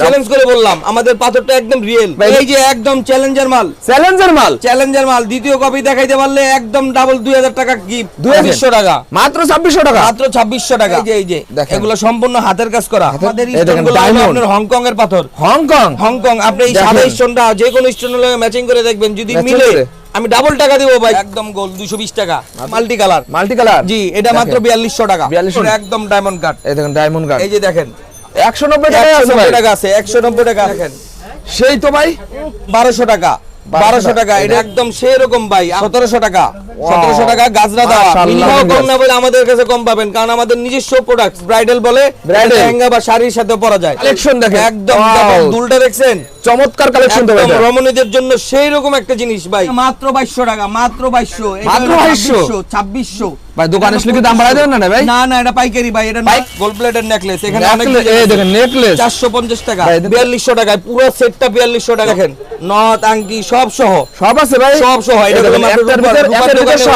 Challenge করে বললাম আমাদের পাথরটা একদম রিয়েল এই যে একদম চ্যালেঞ্জার মাল। চ্যালেঞ্জার মাল? চ্যালেঞ্জার মাল দ্বিতীয় কপি দেখাইতে পারলে একদম ডাবল দুই হাজার টাকা গিফট 2000 দুইশো টাকা। মাত্র ছাব্বিশশো টাকা? মাত্র ছাব্বিশশো টাকা। এই যে এই যে এগুলো সম্পূর্ণ হাতের কাজ করা। আমাদের। আপনার হংকং এর পাথর। হংকং হংকং আপনি এই সাদা স্টোনটা যে কোনো স্টোনের লগে ম্যাচিং করে দেখবেন। যদি মিলে আমি ডাবল টাকা দিব ভাই। একদম গোল দুশো বিশ টাকা। মাল্টি কালার মাল্টি কালার জি এটা মাত্র বিয়াল্লিশশো টাকা। 4200 পুরো একদম ডায়মন্ড কাট এই দেখেন ডায়মন্ড গার্ড এই যে দেখেন। একশো নব্বই টাকা আছে ভাই নব্বই টাকা আছে একশো নব্বই টাকা দেখেন। সেই তো ভাই? বারোশো টাকা বারোশো টাকা এটা একদম সেই রকম ভাই সতেরোশো টাকা। সতেরোশো টাকা গাজরা দেওয়া। মিনিমাম কম না বলে আমাদের কাছে কম পাবেন কারণ আমাদের নিজস্ব প্রোডাক্ট ব্রাইডাল বলে। লেহেঙ্গা বা শাড়ির সাথে পরা যায়। Collection দেখেন। একদম দুলটা দেখছেন? চমৎকার কালেকশন তো ভাই রমণীদের জন্য সেই রকম একটা জিনিস ভাই। মাত্র বাইশশো টাকা মাত্র বাইশশো। মাত্র 2200? ছাব্বিশশো ভাই দোকানে আসলে কি দাম বাড়াই দেবেন না ভাই? না না এটা পাইকারি ভাই এটা গোল্ড প্লেটের নেকলেস এখানে অনেক এই দেখেন নেকলেস চারশো পঞ্চাশ টাকা ভাই, এদের- বিয়াল্লিশশো টাকায় পুরো সেটটা বিয়াল্লিশশো টাকা দেখেন। নথ আংটি সব সহ। সব আছে ভাই। সব সহ এটা দেখেন, মাত্র।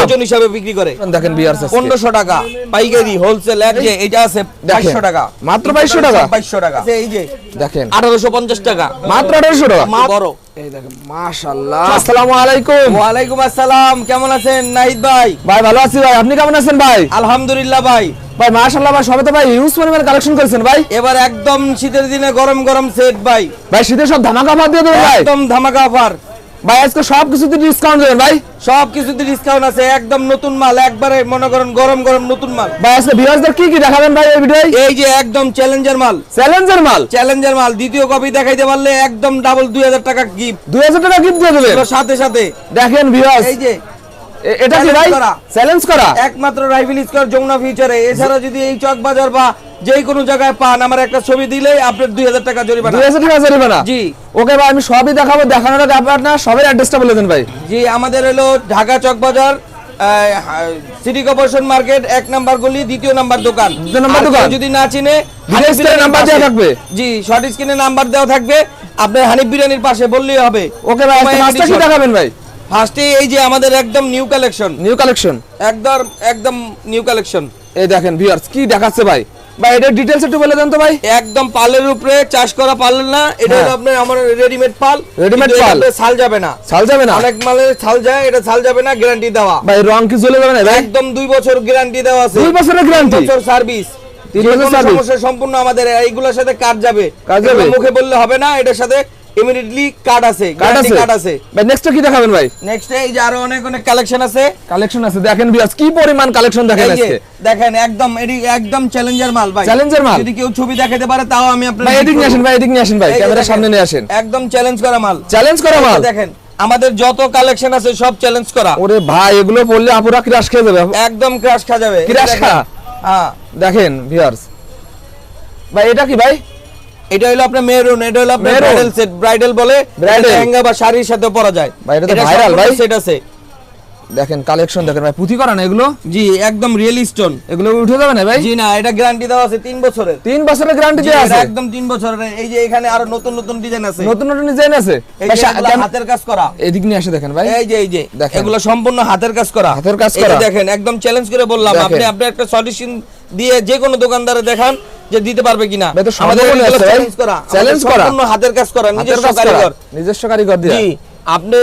ওজন হিসাবে বিক্রি করে। দেখেন বিয়ার্স আছে পনেরোশো টাকা পাইকারি হোলসেল এক যে এটা আছে বাইশশো টাকা। মাত্র 2200 টাকা? বাইশশো টাকা। এই যে। দেখেন। আঠারোশো পঞ্চাশ টাকা। মাত্র আঠারোশো টাকা। বড়। এই দেখেন মাশাআল্লাহ। আসসালামু আলাইকুম। ওয়ালাইকুম আসসালাম কেমন আছেন নাহিদ ভাই? ভাই ভালো আছি ভাই। আপনি কেমন আছেন ভাই? আলহামদুলিল্লাহ ভাই। ভাই মাশাআল্লাহ ভাই সবে তো ভাই ইউজ পরিমাণ কালেকশন করেছেন ভাই। এবার একদম শীতের দিনে গরম গরম সেট ভাই। ভাই শীতের সব ধামাকা অফার দিয়ে দেবেন ভাই। একদম ধামাকা অফার ভাই আজকে সব কিছুতে ডিসকাউন্ট দেবেন ভাই। সব কিছুতে ডিসকাউন্ট আছে একদম নতুন মাল একবারে মনে করেন গরম গরম নতুন মাল। ভাই আজকে কি কি দেখাবেন ভাই এই ভিডিওয় এই যে একদম চ্যালেঞ্জার মাল। চ্যালেঞ্জার মাল? চ্যালেঞ্জার মাল দ্বিতীয় কপি দেখাইতে পারলে একদম ডাবল দুই হাজার টাকা গিফট 2000 টাকা গিফট দিয়ে দেবেন? সাথে সাথে। দেখেন ভিউয়ার্স এই যে এটা কি ভাই? চ্যালেঞ্জ করা? একমাত্র রাইফেল স্কোয়ার যমুনা ফিউচারে এছাড়া যদি এই চক বাজার বা যে কোনো জায়গায় পান আমার একটা ছবি দিলেই আপনার দুই হাজার টাকা জরিমানা। 2000 টাকা জরিমানা? জি। ওকে ভাই আমি সবই দেখাবো দেখানোর আগে আপনার সবের অ্যাড্রেসটা বলে দেন ভাই। জি আমাদের হলো Dhaka Chawk Bazar city corporation market এক নাম্বার গলি দ্বিতীয় নাম্বার দোকান। নাম্বার দোকান। যদি না চিনে নাম্বার দেওয়া থাকবে। জি শর্ট স্ক্রিনে নাম্বার দেওয়া থাকবে। আপনার হানিফ বিরিয়ানির পাশে বললেই হবে। ওকে ভাই আজকে কি দেখাবেন ভাই? ফার্স্টে এই যে আমাদের একদম নিউ কালেকশন নিউ কালেকশন একদম একদম নিউ কালেকশন এই দেখেন ভিউয়ার্স কি দেখাচ্ছে ভাই? ভাই এটা ডিটেইলস একটু বলে দেন তো ভাই। একদম পালের উপরে চাষ করা পাল না এটা হলো হ্যাঁ। আপনার আমার রেডিমেড পাল। রেডিমেড পাল। ছাল যাবে না। ছাল যাবে না? অনেক মালে ছাল যায় এটা ছাল যাবে না গ্যারান্টি দেওয়া। ভাই রং কি চলে যাবে না একদম দুই বছর গ্যারান্টি দেওয়া আছে। 2 বছরের গ্যারান্টি বছর সার্ভিস তিন বছর সার্ভিস সম্পূর্ণ আমাদের এইগুলোর সাথে যাবে। কাজ যাবে? মুখে বললে হবে না এটার সাথে ইমিডিয়েটলি কার্ড আছে কার্ড আছে? কার্ড আছে। ভাই নেক্সট কি দেখাবেন ভাই? নেক্সট এই যে আরও অনেক অনেক কালেকশন আছে। কালেকশন আছে দেখেন ভিউয়ার্স কি পরিমাণ কালেকশন দেখেন আজকে? দেখেন একদম এটি একদম চ্যালেঞ্জার মাল ভাই। Challenger মাল? যদি কেউ ছবি দেখাতে পারে তাও আমি আপনার ভাই এদিক নিয়ে আসেন ভাই এদিক নিয়ে আসেন ভাই ক্যামেরার সামনে নিয়ে আসেন। একদম চ্যালেঞ্জ করা মাল। চ্যালেঞ্জ করা মাল? দেখেন আমাদের যত কালেকশন আছে সব চ্যালেঞ্জ করা। ওরে ভাই এগুলো বললে আপুরা ক্রাশ খেয়ে যাবে। একদম ক্রাশ খা যাবে। দেখেন। খা? হ্যাঁ। দেখেন ভিউয়ার্স ভাই এটা কি ভাই? এটা হলো আপনার মেরুন এটা হলো আপনার ব্রাইডাল সেট ব্রাইডাল বলে? লেহেঙ্গা বা শাড়ির সাথে পরা যায়। ভাই, এটা তো viral, ভাই। সেট আছে। দেখেন কালেকশন দেখেন ভাই পুঁথি করা না এগুলো? জি একদম রিয়েল স্টোন এগুলো উঠে যাবে না ভাই? জি না এটা গ্যারান্টি দেওয়া আছে 3 বছরের। তিন বছরের গ্যারান্টি দেওয়া আছে। একদম 3 বছরের। এই যে এখানে আরও নতুন নতুন ডিজাইন আছে। নতুন নতুন ডিজাইন আছে। হাতের কাজ করা। এদিক নিয়ে আসে দেখেন ভাই। এই যে এই যে দেখেন। এগুলো সম্পূর্ণ হাতের কাজ করা। হাতের কাজ করা। দেখেন একদম চ্যালেঞ্জ করে বললাম। আপনি আপনি একটা সলিউশন দিয়ে যে কোনো দোকানদারে দেখান। যে দিতে পারবে কিনা। আমাদের। চ্যালেঞ্জ করা। হাতের কাজ করা নিজস্ব কারিগর। নিজস্ব কারিগর দিয়ে। আপনি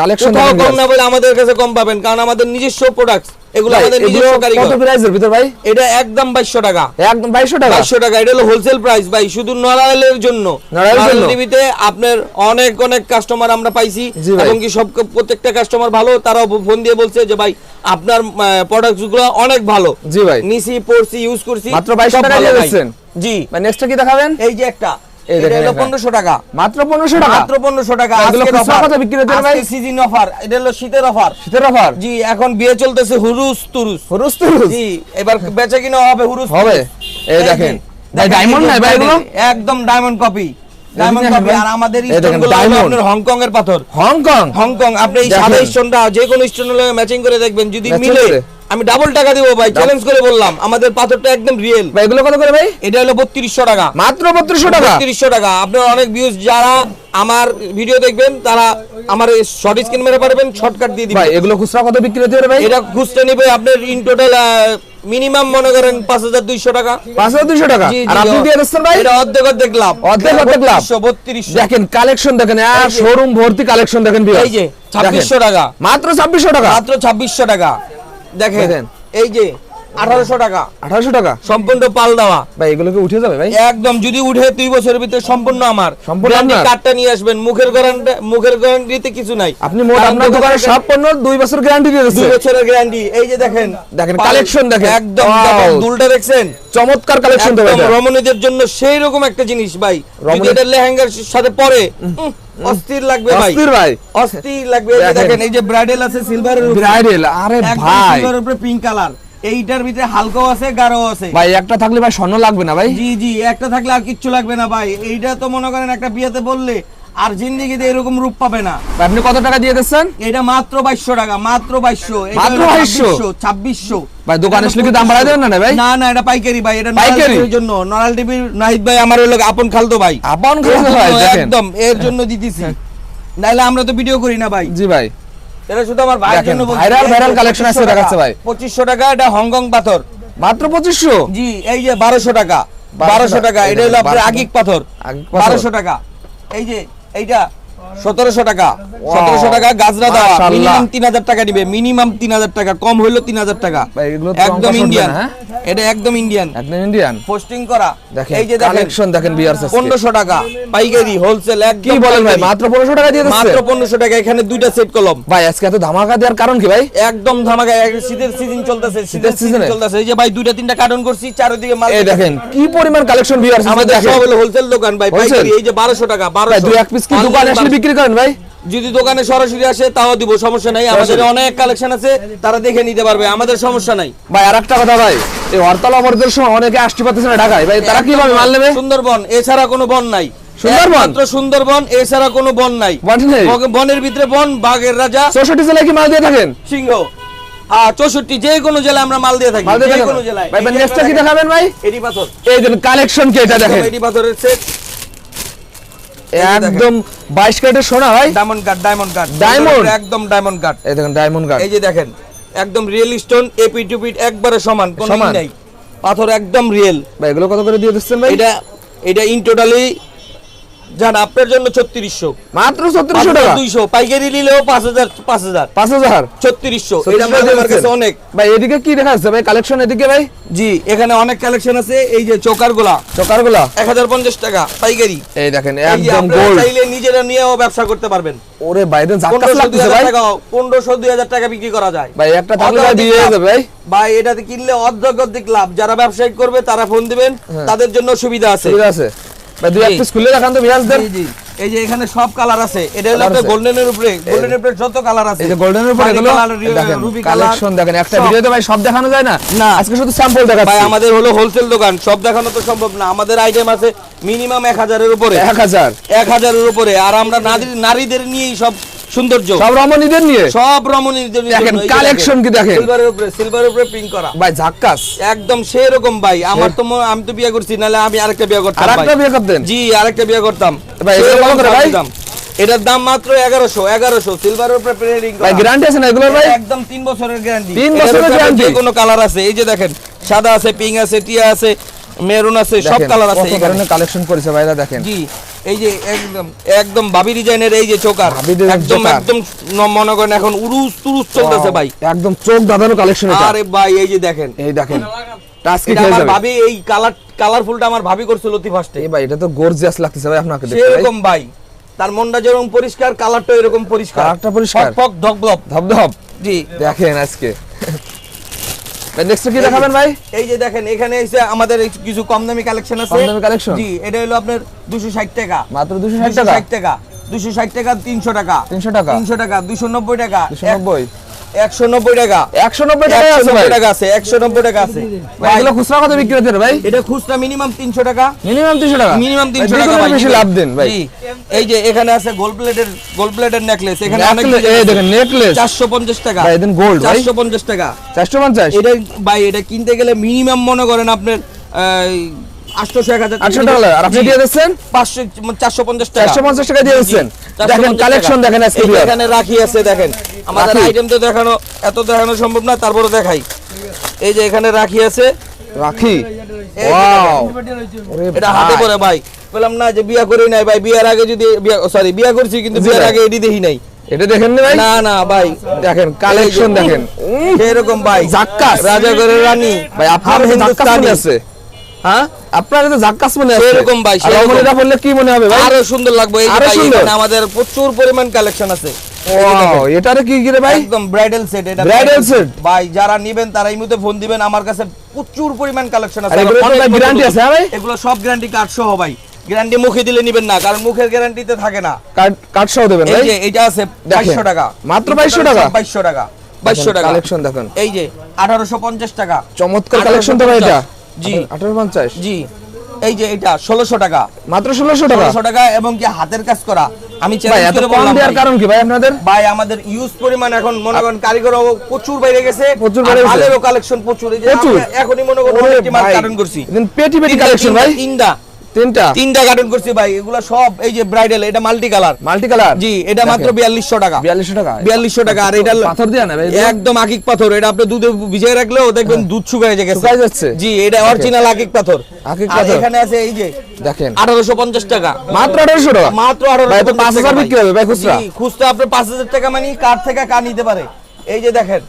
কালেকশন কম না বলে আমাদের কাছে কম পাবেন কারণ আমাদের নিজস্ব প্রোডাক্টস এগুলো আমাদের এগুলো নিজস্ব কত প্রাইসের ভিতর ভাই? এটা একদম বাইশশো টাকা। একদম বাইশশো টাকা? বাইশশো টাকা এটা হলো হোলসেল প্রাইস ভাই শুধু নড়াইলের জন্য। নড়াইল টিভিতে আপনার অনেক অনেক কাস্টমার আমরা পাইছি এবং কি সব প্রত্যেকটা কাস্টমার ভালো ফোন দিয়ে বলছে যে ভাই আপনার অনেক ভালো। জি ভাই। নিছি পড়ছি ইউজ করছি মাত্র 2200 টাকা ভালো দিয়ে ভাই। দিচ্ছেন? জি। নেক্সটটা কি দেখাবেন? এই যে একটা এটা হলো এটা। পনেরোশো টাকা। মাত্র পনেরোশো টাকা? মাত্র পনেরোশো টাকা। এগুলো আজকের কত বিক্রি হচ্ছে ভাই? সিজন অফার এটা হলো শীতের অফার শীতের অফার জি এখন বিয়ে চলতেছে হুরুস তুরুস। হুরুস তুরুস? জি এবার বেচা কিনা হবে হুরুস হবে। এই দেখেন। ভাই ডায়মন্ড নাই ভাই এগুলো? একদম ডায়মন্ড কপি ডায়মন্ড কপি আর আমাদের। আপনার হংকং এর পাথর। হংকং? হংকং আপনি এই দেখেন। সাদা স্টোনটা যে কোনো স্টোনের ম্যাচিং করে দেখবেন। যদি মিলে? আমি ডাবল টাকা দেবো ভাই চ্যালেঞ্জ করে বললাম আমাদের পাথরটা একদম রিয়েল ভাই এগুলো কত করে ভাই? এটা হলো বত্রিশশো টাকা। মাত্র বত্রিশশো টাকা? বত্রিশশো টাকা। আপনার অনেক ভিউজ যারা আমার ভিডিও দেখবেন তারা আমার শর্ট স্ক্রিন মেরে পারবেন শর্টকাট দিয়ে ভাই দিবেন এগুলো খুচরা কত বিক্রি হতে পারে ভাই? এটা খুঁজতে নিবে আপনার ইন টোটাল মিনিমাম মনে করেন পাঁচ হাজার দুইশো টাকা। পাঁচ হাজার দুইশো টাকা? আর আপনি দিয়ে দিচ্ছেন ভাই? এটা অর্ধেক অর্ধেক লাভ। অর্ধেক অর্ধেক লাভ। বত্রিশশো দেখেন কালেকশন দেখেন যে- শোরুম ভর্তি কালেকশন দেখেন। এই যে ছাব্বিশশো টাকা। মাত্র ছাব্বিশশো টাকা? মাত্র ছাব্বিশশো টাকা। দেখেন। এই যে আঠারোশো টাকা। আঠারোশো টাকা? সম্পূর্ণ পাল দেওয়া। ভাই এগুলোকে উঠে যাবে ভাই? একদম যদি উঠে দুই বছরের ভিতরে সম্পূর্ণ আমার। সম্পূর্ণ কার্ডটা নিয়ে আসবেন মুখের গ্যারান্টি মুখের গ্যারান্টিতে কিছু নাই। আপনি মোট আপনার দোকানে দোকানে সব পণ্য দুই বছর গ্যারান্টি দিয়ে দুই বছরের গ্যারান্টি এই যে দেখেন দেখেন, collection দেখেন। একদম দুলটা দেখছেন? চমৎকার কালেকশন রমণীদের জন্য সেই রকম একটা জিনিস ভাই। যদি এটা লেহেঙ্গার সাথে পরে অস্থির লাগবে ভাই। অস্থির ভাই। অস্থির লাগবে। দেখেন। এই যে ব্রাইডাল আছে সিলভারের ব্রাইডেল আরে ভাই। সিলভারের উপরে পিঙ্ক কালার এইটার ভিতরে হালকাও আছে গাঢ়ও আছে। ভাই একটা থাকলে ভাই স্বর্ণ লাগবে না ভাই? জি জি একটা থাকলে আর কিচ্ছু লাগবে না ভাই। এইটা তো মনে করেন একটা বিয়েতে বললে আর জিন্দিগিতে এরকম রূপ পাবে না। আপনি কত টাকা দিয়ে দিচ্ছেন? এটা মাত্র বাইশশো টাকা মাত্র বাইশশো। মাত্র 2200? ছাব্বিশশো ভাই দোকানে আসলে কি দাম বাড়াই দেবেন না ভাই? না না এটা পাইকারি ভাই এটা পাইকারি? জন্য নরাল টিভির নাহিদ ভাই আমার হলো আপন খালতো ভাই। আপন খালতো ভাই, একদম, এর জন্য দিতেছি। নাইলে আমরা তো ভিডিও করি না ভাই। জি ভাই। এটা শুধু আমার ভাইয়ের জন্য বলছি। viral, এই যে viral collection 2500 আজকে দেখাচ্ছে টাকা। ভাই। 2500 টাকা এটা হংকং পাথর। মাত্র পঁচিশশো? জি এই যে বারোশো টাকা। 1200 বারোশো টাকা এটা হলো আপনার আগিক পাথর। আগিক পাথর। বারোশো টাকা। এই যে এইটা সতেরোশো টাকা। সতেরোশো টাকা গাজরা দেওয়া। মিনিমাম তিন হাজার টাকা দিবে। মিনিমাম তিন হাজার টাকা কম হইল তিন হাজার টাকা। একদম ইন্ডিয়ান? এটা একদম ইন্ডিয়ান একদম ইন্ডিয়ান পোস্টিং করা। এই যে কালেকশন দেখেন বিয়ার্স পনেরোশো টাকা পাইকারি হোলসেল কি বলেন ভাই মাত্র পনেরোশো টাকা দিয়ে মাত্র পনেরোশো টাকা এখানে দুইটা সেট কলম ভাই আজকে এত ধামাকা দেওয়ার কারণ কি ভাই? একদম ধামাকা শীতের সিজন চলতেছে শীতের সিজন চলতেছে। এই যে ভাই দুইটা তিনটা কার্টন করছি চারিদিকে মাল এই দেখেন কি পরিমাণ কালেকশন বিয়ার্স আমাদের সব হলো হোলসেল দোকান ভাই পাইকারি এই যে 1200 টাকা ভাই দুই এক পিস কি দোকানে আসলে বিক্রি করেন ভাই? যদি দোকানে সরাসরি আসে তাও দিব সমস্যা নাই। আমাদের অনেক কালেকশন আছে তারা দেখে নিতে পারবে আমাদের সমস্যা নাই। ভাই আর একটা কথা ভাই এই হরতাল অবরোধের সময় অনেকে আসতে পারতেছে না ঢাকায়। ভাই তারা কীভাবে মাল নেবে? সুন্দরবন এছাড়া কোনো বন নাই। সুন্দরবন? সুন্দরবন এছাড়া কোনো বন নাই। বন নেই? বগ- বনের ভিতরে বন বাঘের রাজা। চৌষট্টি জেলায় কি মাল দিয়ে থাকেন? সিংহ। চৌষট্টি যে কোনো জেলায় আমরা মাল দিয়ে থাকি মাল দিয়ে যে থাকেন? কোনো জেলায়। ভাই এই নেক্সটটা কি দেখাবেন ভাই? এডি পাথর। এই কালেকশন কি এটা দেখেন? এডি পাথরের সেট একদম বাইশ ক্যারেটের সোনা ভাই। Diamond guard diamond guard diamond একদম ডায়মন্ড গার্ড এই দেখেন ডায়মন্ড গার্ড এই যে দেখেন একদম রিয়েল স্টোন এপি টু পিট একবারে সমান কোনো? নাই। পাথর একদম রিয়েল ভাই এগুলো কত করে দিয়ে দিচ্ছেন ভাই? এটা এটা ইন টোটালি জান আপনার জন্য ছত্রিশশো। মাত্র ছত্রিশশো টাকা? দুইশো। পাইকারি নিলেও পাঁচ হাজার পাঁচ হাজার। পাঁচ হাজার? ছত্রিশশো। এটা 3600 দিয়ে আমার কাছে দিচ্ছেন। অনেক। ভাই এদিকে কি দেখা যাচ্ছে? ভাই কালেকশন এদিকে ভাই? জি এখানে অনেক কালেকশন আছে। এই যে চোকারগুলা চকারগুলা এক হাজার পঞ্চাশ টাকা পাইকারি। এই দেখেন একদম গোল্ড চাইলে নিজেরা নিয়েও ব্যবসা করতে পারবেন। ওরে বাইরে লাগতেছে ভাই। টাকা বিক্রি করা যায়। ভাই একটা থাকলে হয়ে লাভ। যাবে ভাই। ভাই এটাতে কিনলে অর্ধেক লাভ। যারা ব্যবসায়িক করবে তারা ফোন দিবেন। তাদের জন্য সুবিধা আছে। সুবিধা আছে। ভাই দুই পিস খুলে দেখান তো বিরাজ জি, জি। এই যে এখানে সব কালার আছে। এটা হলো Colour গোল্ডেনের উপরে। গোল্ডেনের উপরে যত কালার আছে। এই যে গোল্ডেনের উপর এগুলো colour, রি- দেখেন রুবি কালেকশন দেখেন একটা ভিডিওতে ভাই সব দেখানো যায় না? না। আজকে শুধু স্যাম্পল ভাই আমাদের হলো হোলসেল দোকান। সব দেখানো তো সম্ভব না। আমাদের আইটেম আছে মিনিমাম এক হাজারের উপরে। এক হাজার। এক হাজারের উপরে। আর আমরা নারী- নারীদের নিয়েই সব সৌন্দর্য। সব রমণীদের নিয়ে? সব রমণীদের দেখেন, collection কি দেখেন? সিলভারের উপরে সিলভারের উপরে পিঙ্ক করা। ভাই ঝাক্কাস। একদম ভাই। আমার তো আমি তো বিয়ে করছি নাহলে আমি আরেকটা বিয়ে করতাম আর একটা ভাই। বিয়ে করতেন? জি আরেকটা বিয়ে করতাম। ভাই, করে ভাই? এটার দাম মাত্র এগারোশো এগারোশো। সিলভারের উপরে প্রিন্টিং ভাই গ্যারান্টি আছে না এগুলোর ভাই? একদম তিন বছরের গ্যারান্টি তিন বছরের guarantee? যে কোনো কালার আছে এই যে দেখেন সাদা আছে পিঙ্ক আছে টিয়া আছে মেরুন আছে সব কালার আছে এখানে। ধরনের কালেকশন করেছে ভাইরা দেখেন। জি। এই যে একদম একদম বাবি ডিজাইনের এই যে চোকার। একদম একদম মনে করেন এখন উরুস তুরুস চলতেছে ভাই। একদম চোখ দাদানো কালেকশন আরে ভাই এই যে দেখেন। এই দেখেন। টাস্কি খেয়ে আমার যাবে। ভাবি এই কালার কালারফুলটা আমার ভাবি করছিল অতি ফার্স্টে এই ভাই এটা তো গর্জিয়াস লাগতেছে ভাই আপনাকে দেখতে ভাই। ভাই। তার মনটা যেরকম পরিষ্কার কালারটা এরকম পরিষ্কার। কালারটা পরিষ্কার। ফক জি। দেখেন আজকে। নেক্সট কি দেখাবেন ভাই? এই যে দেখেন এখানে এসে আমাদের কিছু কম দামি কালেকশন আছে। কম দামি collection? জি এটা হলো আপনার 260 টাকা। মাত্র 260 টাকা? 260 টাকা 260 টাকা 300 টাকা। 300 টাকা? 300 টাকা 290 টাকা। 290 190 টাকা। 190 টাকা আছে ভাই। টাকা আছে 190 টাকা আছে। ভাই এগুলো খুচরা কত বিক্রি হচ্ছে ভাই? এটা খুচরা মিনিমাম 300 টাকা। মিনিমাম 300 টাকা? মিনিমাম 300 টাকা ভাই বেশি লাভ দেন ভাই। এই যে এখানে আছে গোল্ড প্লেটের গোল্ড প্লেটের নেকলেস এখানে অনেক Necklace, এই দেখেন নেকলেস 450 টাকা। ভাই, এদিন gold, ভাই। 450 টাকা। 450 এটা ভাই এটা কিনতে গেলে মিনিমাম মনে করেন আপনার আটশোশো এক হাজার 800 টাকা আর আপনি দিয়ে দিচ্ছেন? পাঁচশো চারশো পঞ্চাশ টাকা। 450 টাকা দিয়ে দিচ্ছেন? দেখেন কালেকশন দেখেন আজকে এই যে viewers। এখানে রাখি আছে দেখেন। আমাদের আইটেম তো দেখানো এত দেখানো সম্ভব না তারপরে দেখাই। এই যে এখানে রাখি আছে। রাখি? ওয়াও। এটা হাতে করে ভাই। বললাম না যে বিয়া করি নাই ভাই। বিয়ার আগে যদি সরি বিয়া করছি কিন্তু বিয়ার আগে এটি দেখি নাই। এটা দেখেন নি ভাই? না না ভাই। দেখেন কালেকশন দেখেন। এরকম ভাই। জাক্কাস। রাজাগরের রানী। ভাই আপনার হিন্দুস্তানি। আছে। হ্যাঁ? আপনার তো জাক্কাস মনে আছে? সেরকম ভাই, রমণীরা বললে কি মনে হবে ভাই? আরও সুন্দর লাগবে এই ভাই, এখানে আমাদের প্রচুর পরিমাণ কালেকশন আছে। এটারে কি কি ভাই? একদম ব্রাইডাল সেট এটা Bridal set? ভাই যারা নেবেন তারা এই মুহূর্তে ফোন দিবেন। আমার কাছে প্রচুর পরিমাণ কালেকশন আছে। হ্যাঁ ভাই? এগুলো সব গ্যারান্টি কার্ড সহ ভাই। গ্যারান্টি মুখে দিলে নেবেন না কারণ মুখের গ্যারান্টিতে থাকে না। কার্ড সহ দেবেন এই যে এটা আছে। 2200 টাকা। মাত্র 2200 টাকা? 2200 টাকা। 2200 টাকা। কালেকশন দেখেন। এই যে 1850 টাকা। চমৎকার কালেকশন তো ভাই এটা। জি। 1850 জি। এই যে এটা 1600 টাকা। মাত্র 1600 টাকা? 1600 টাকা এবং কি হাতের কাজ করা। আমি চ্যালেঞ্জ করে বললাম দেওয়ার। কারণ কি ভাই আপনাদের? ভাই আমাদের ইউজ পরিমাণ এখন মনে করেন কারিগর প্রচুর বাইরে গেছে। প্রচুর বাইরে গেছে। কালেকশন প্রচুর। এই যে এখনই মনে করেন একটি মাল কারণ করছি। পেটি পেটি কালেকশন ভাই। তিনটা তিনটা? তিনটা কার্টন করছি ভাই এগুলো সব এই যে ব্রাইডাল এটা মাল্টি কালার মাল্টি কালার জি এটা মাত্র বিয়াল্লিশশো টাকা। 4200 টাকা। বিয়াল্লিশশো টাকা আর এটা পাথর দিয়ে না ভাই? একদম আকিক পাথর এটা আপনি দুধে ভিজিয়ে রাখলেও দেখবেন দুধ শুকায় গেছে। শুকায় যাচ্ছে? জি এটা অরিজিনাল আকিক পাথর। আকিক পাথর। এখানে আছে এই যে দেখেন। আঠারোশো পঞ্চাশ টাকা। মাত্র 1800 টাকা? মাত্র আঠারো ভাই, তো 5000 বিক্রি হবে ভাই খুচরা? খুচরা পাঁচ হাজার টাকা মানে কার থেকে কার নিতে পারে? এই যে দেখেন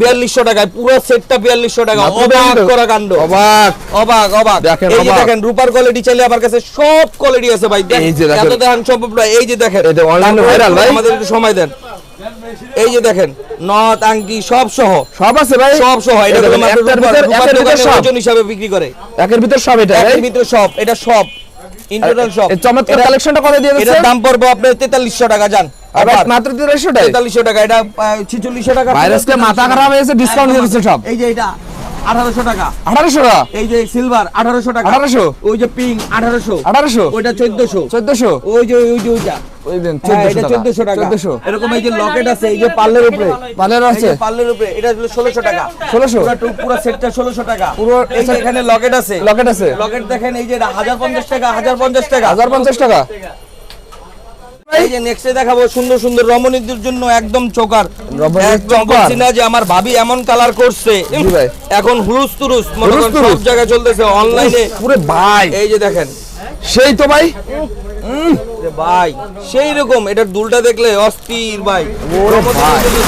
বিয়াল্লিশশো টাকায় পুরো সেটটা বিয়াল্লিশশো টাকা। অবাক করা কাণ্ড। অবাক। অবাক অবাক। এই যে দেখেন রূপার কোয়ালিটি চাইলে আমার কাছে সব কোয়ালিটি আছে ভাই। দেখ, এই যে দেখেন। এত দেখান সম্ভব এই যে দেখেন এটা viral ভাই। আমাদের একটু সময় দেন। এই যে দেখেন নথ আংটি সব সহ। সব আছে ভাই। সব সহ। এটা মাত্র হিসাবে বিক্রি করে। একের ভিতর সব এটা এর ভিতরে সব। এটা সব। ইন টোটাল সব। চমৎকার কালেকশনটা কত দিয়ে এটার দিচ্ছেন? দাম পড়বে আপনার তেতাল্লিশশো টাকা আবার মাত্র 4300 টাকা তেতাল্লিশশো টাকা এটা ছিচল্লিশশো টাকা। ভাইরাসকে মাথা খারাপ হয়েছে ডিসকাউন্ট দিয়ে সব। এই যে এটা আঠারোশো টাকা 1800 টাকা এই যে সিলভার আঠারোশো? টাকা 1800 ওই যে পিঙ্ক আঠারোশো। 1800 ওইটা চোদ্দশো। 1400 ওই যে ওই যে ওইটা। ওই দেন হ্যাঁ, 1400 এটা টাকা চোদ্দশো? টাকা 1400 এরকম এই যে লকেট আছে এই যে পার্লের উপরে। পার্লের আছে? পার্লের উপরে এটা হলো ষোলোশো? টাকা 1600 পুরো সেটটা ষোলোশো টাকা পুরো এই যে এখানে লকেট আছে। লকেট আছে। লকেট দেখেন এই যে হাজার পঞ্চাশ টাকা হাজার পঞ্চাশ টাকা। 1050 টাকা। এই যে নেক্সটে দেখাবো সুন্দর সুন্দর রমণীদের জন্য একদম চোকার। চোকার। না যে আমার ভাবি এমন কালার করছে। এখন হুরুস তুরুস মনে সব জায়গায় চলতেছে অনলাইনে পুরো ভাই। এই যে দেখেন। সেই তো ভাই। ভাই সেই রকম এটার দুলটা দেখলে অস্থির ভাই।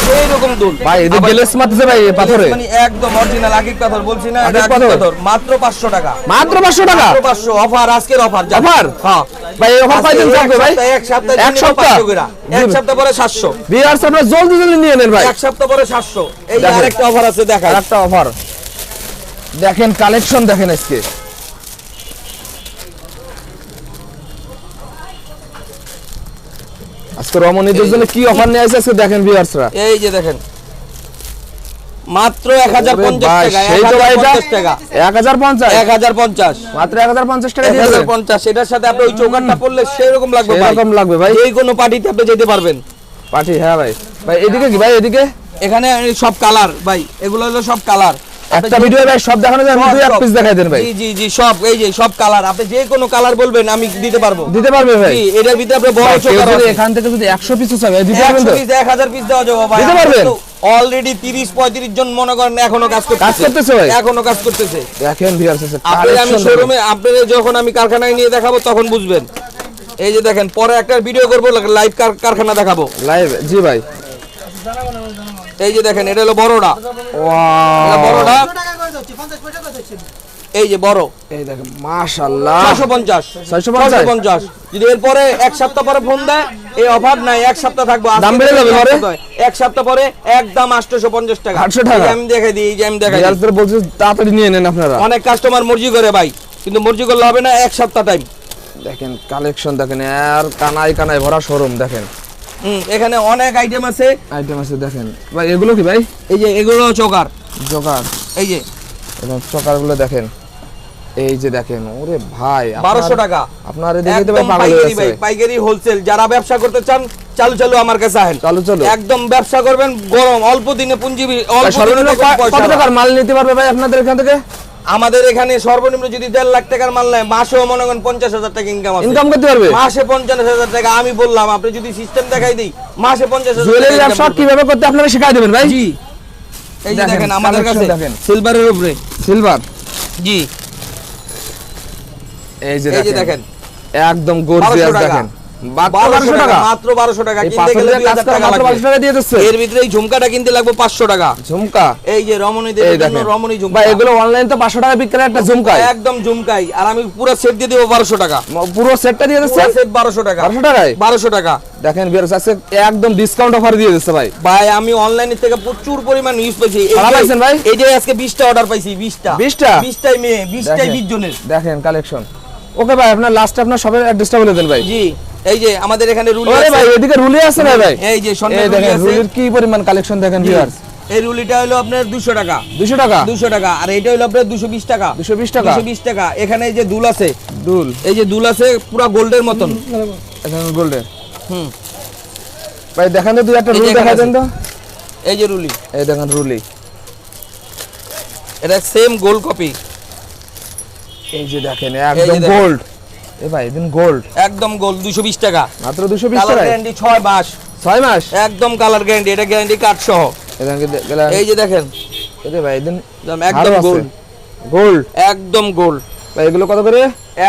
সেই রকম দুল। ভাই এদের গেলেস মারতেছে ভাই পাথরে। মানে একদম অরিজিনাল পাথর বলছি না পাথর। মাত্র 500 টাকা। মাত্র 500 টাকা? 500 অফার আজকের অফার অফার হ্যাঁ। ভাই অফার এক থাকবে ভাই? এক সপ্তাহ এক সপ্তাহ? এক সপ্তাহ পরে 700 ভিউয়ার্স আপনারা জলদি জলদি নিয়ে নেন ভাই। এক সপ্তাহ পরে 700 এই আরেকটা অফার আছে দেখা আরেকটা অফার দেখেন কালেকশন দেখেন আজকে। রমণীদের জন্য কি অফার নিয়ে আসছে আজকে দেখেন ভিউয়ার্সরা এই যে দেখেন। মাত্র 1050 ভাই টাকা সেই তো ভাই এটা 1050 টাকা। 1050 1050 মাত্র 1050 টাকা দিয়ে 1050 এটার সাথে আপনি ওই চৌকাটটা পড়লে সেই রকম লাগবে ভাই। এরকম লাগবে ভাই। যেই কোনো পার্টিতে আপনি যেতে পারবেন। পার্টি হ্যাঁ ভাই। ভাই এদিকে কি ভাই এদিকে? এখানে সব কালার ভাই এগুলো হলো সব কালার একটা ভিডিও ভাই সব দেখানো যায় দুই এক পিস দেখাই দেন ভাই। জি জি জি সব এই যে সব কালার আপনি যে কোনো কালার বলবেন আমি দিতে পারব। দিতে পারবে ভাই। জি এটার ভিতরে আপনি বড় চোকার আছে। এখান থেকে যদি 100 পিস চাই দিতে পারবেন 100 তো? পিস 1000 পিস দেওয়া যাবে ভাই। দিতে পারবেন? অলরেডি 30 35 জন মনে করেন এখনও কাজ করতেছে। কাজ করতেছে ভাই? এখনও কাজ করতেছে। দেখেন ভিউয়ার্স আছে আপনি আমি শোরুমে আপনাদের যখন আমি কারখানায় নিয়ে দেখাবো তখন বুঝবেন। এই যে দেখেন পরে একটা ভিডিও করব লাইভ কারখানা দেখাবো। লাইভ জি ভাই। এই যে দেখেন এটা হলো বড়টা এটা বড়টা এই যে বড়। এই দেখেন মাশাআল্লাহ। ছশো পঞ্চাশ। 650? পঞ্চাশ? যদি এরপরে এক সপ্তাহ পরে ফোন দেয় এই অফার নাই এক সপ্তাহ থাকব। দাম বেড়ে যাবে পরে? এক সপ্তাহ পরে একদম আটশোশো পঞ্চাশ টাকা? 800 টাকা? আমি দেখাই দিই এই যে আমি দেখাই দিই। ভিউয়ার্সদের বলছে তাড়াতাড়ি নিয়ে নেন আপনারা। অনেক কাস্টমার মর্জি করে ভাই কিন্তু মর্জি করলে হবে না এক সপ্তাহ টাইম দেখেন কালেকশন দেখেন আর কানাই কানাই ভরা শোরুম দেখেন। এখানে অনেক আইটেম আছে। আইটেম আছে দেখেন। ভাই এগুলো কি ভাই? এই যে এগুলো চোকার। এই যে। চকারগুলো দেখেন। এই যে দেখেন ওরে ভাই বারোশো টাকা। আপনার দেখে তো ভাই পাগল হয়ে পাইকারি গেছে। পাইকারি হোলসেল যারা ব্যবসা করতে চান চালু চালু আমার কাছে আহেন। চালু চালু। একদম ব্যবসা করবেন গরম অল্প দিনে পুঁজি অল্প দিনে কত টাকার মাল নিতে পারবে ভাই আপনাদের এখান থেকে? আমাদের এখানে সর্বনিম্ন যদি দেড় লাখ টাকার মাল নেয় মাসেও মনে করেন পঞ্চাশ হাজার টাকা ইনকাম ইনকাম করতে পারবে? মাসে পঞ্চাশ হাজার টাকা আমি বললাম আপনি যদি সিস্টেম দেখাই দিই মাসে পঞ্চাশ হাজার ব্যবসা কীভাবে করতে আপনারা শেখাই দেবেন ভাই? জি। এই যে দেখেন, আমাদের কাছে। দেখেন। সিলভারের উপরে। সিলভার জি। এই যে দেখেন একদম গর্জিয়াস 1200 দেখেন। মাত্র 1200 1200 টাকা। মাত্র বারোশো টাকা। কিনতে গেলে পাথরের কাজ 2000 করা টাকা মাত্র লাগবে। 1200 টাকা দিয়ে দিচ্ছে? এর ভিতরে এই ঝুমকাটা কিনতে লাগবে পাঁচশো টাকা। ঝুমকা? এই যে রমণীদের জন্য রমণী ঝুমকা। এগুলো অনলাইন তো 500 টাকা বিক্রি একটা ঝুমকাই। একদম ঝুমকাই। আর আমি পুরো সেট দিয়ে দেবো বারোশো টাকা। পুরো সেটটা দিয়ে দিচ্ছে? সেট বারোশো টাকা। 1200 টাকায়? বারোশো টাকা। দেখেন বিয়ার্স আজকে একদম ডিসকাউন্ট অফার দিয়ে দিচ্ছে ভাই। ভাই আমি অনলাইনে থেকে প্রচুর পরিমাণ যে- পাইছেন ভাই? এই যে আজকে বিশটা অর্ডার পাইছি বিশটা। 20টা? বিশটাই মেয়ে বিশটাই দেখেন। বিশ জনের। দেখেন কালেকশন ওকে ভাই আপনার লাস্ট আপনার সবের অ্যাড্রেসটা বলে দেন ভাই। জি। এই যে আমাদের এখানে রুলি আছে। ভাই এদিকে রুলি আছে না ভাই? এই যে এই রুলি আছে। রুলির কি পরিমাণ কালেকশন দেখেন ভিউয়ার্স এই রুলিটা হলো আপনার দুশো টাকা। 200 টাকা? দুশো টাকা। আর এটা হলো আপনার দুশো বিশ টাকা। 220 টাকা? দুশো বিশ টাকা। এখানে এই যে দুল আছে। দুল? এই যে দুল আছে পুরো গোল্ডের মতন। এখন গোল্ডেন হুম। ভাই দেখেন তো দুই একটা রুল দেখা দেন তো। এই যে রুলি। এই দেখেন রুলি। এটা সেম গোল্ড কপি এই যে দেখেন একদম। গোল্ড এ ভাই দিন গোল্ড একদম গোল্ড দুশো বিশ টাকা। মাত্র 220 কালার টাকা গ্যারান্টি ছয় মাস। 6 মাস? একদম কালার গ্যারান্টি এটা গ্যারান্টি কার্ড সহ। এই যে দেখেন। এই ভাই দিন একদম গোল্ড গোল্ড একদম গোল্ড ভাই এগুলো কত করে?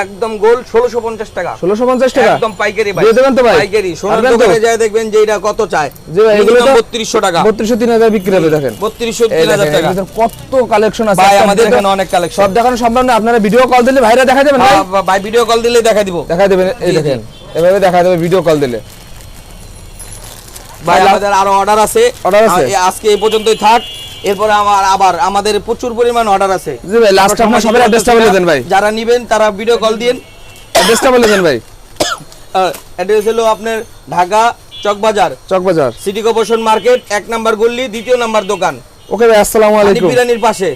একদম ষোলোশো পঞ্চাশ টাকা। 1650 টাকা? একদম পাইকারি ভাই। দিয়ে দেবেন তো ভাই? পাইকারি। সোনার দোকানে যায় দেখবেন যে এটা কত চায়। জি ভাই, এগুলো তো- বত্রিশশো টাকা। 3200 3000 বিক্রি হবে দেখেন। বত্রিশশো এই তিন হাজার দেখেন, টাকা। কত কালেকশন আছে ভাই আমাদের এখানে অনেক কালেকশন সব দেখানো সম্ভব না আপনারা ভিডিও কল দিলে ভাইরা দেখা দেবেন ভাই। ভাই ভিডিও কল দিলে দেখা দিব। দেখা দেবেন এই দেখেন এভাবে দেখা দেবে ভিডিও কল দিলে। ভাই আমাদের আরও অর্ডার আছে। Order আছে? আজকে এই পর্যন্তই থাক। এরপরে আমার আবার আমাদের প্রচুর পরিমাণ অর্ডার আছে। জি ভাই লাস্ট আপনার সবার অ্যাড্রেসটা বলে দেন ভাই। যারা নেবেন তারা ভিডিও কল দিন অ্যাড্রেসটা বলে দেন ভাই। অ্যাড্রেস হলো আপনার Dhaka Chawkbazar Chawkbazar. City corporation market এক নাম্বার গল্লি দ্বিতীয় নাম্বার দোকান। ওকে ভাই আসসালামু আলাইকুম। বিরিয়ানির পাশে।